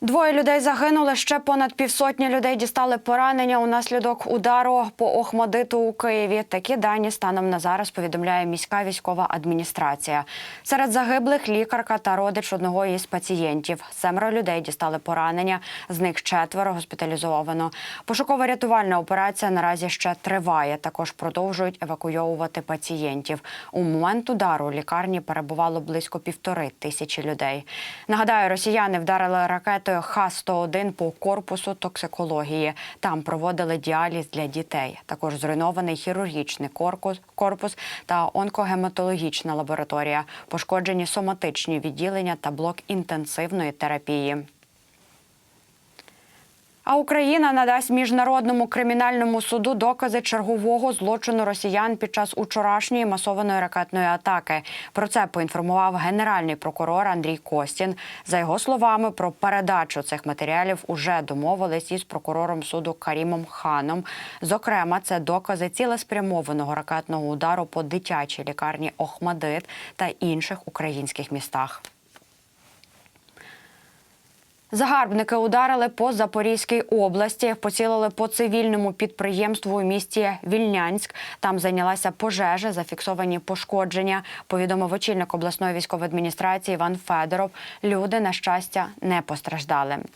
Двоє людей загинули. Ще понад півсотні людей дістали поранення унаслідок удару по Охмадиту у Києві. Такі дані станом на зараз повідомляє міська військова адміністрація. Серед загиблих лікарка та родич одного із пацієнтів. Семеро людей дістали поранення. З них четверо госпіталізовано. Пошуково-рятувальна операція наразі ще триває. Також продовжують евакуйовувати пацієнтів. У момент удару лікарні перебувало близько півтори тисячі людей. Нагадаю, росіяни вдарили ракетою Х-101 по корпусу токсикології. Там проводили діаліз для дітей. Також зруйнований хірургічний корпус, корпус та онкогематологічна лабораторія. Пошкоджені соматичні відділення та блок інтенсивної терапії. А Україна надасть міжнародному кримінальному суду докази чергового злочину росіян під час учорашньої масованої ракетної атаки. Про це поінформував генеральний прокурор Андрій Костін. За його словами, про передачу цих матеріалів уже домовились із прокурором суду Карімом Ханом. Зокрема, це докази цілеспрямованого ракетного удару по дитячій лікарні Охмадит та інших українських містах. Загарбники ударили по Запорізькій області, поцілили по цивільному підприємству у місті Вільнянськ. Там зайнялася пожежа, зафіксовані пошкодження. Повідомив очільник обласної військової адміністрації Іван Федоров. Люди, на щастя, не постраждали.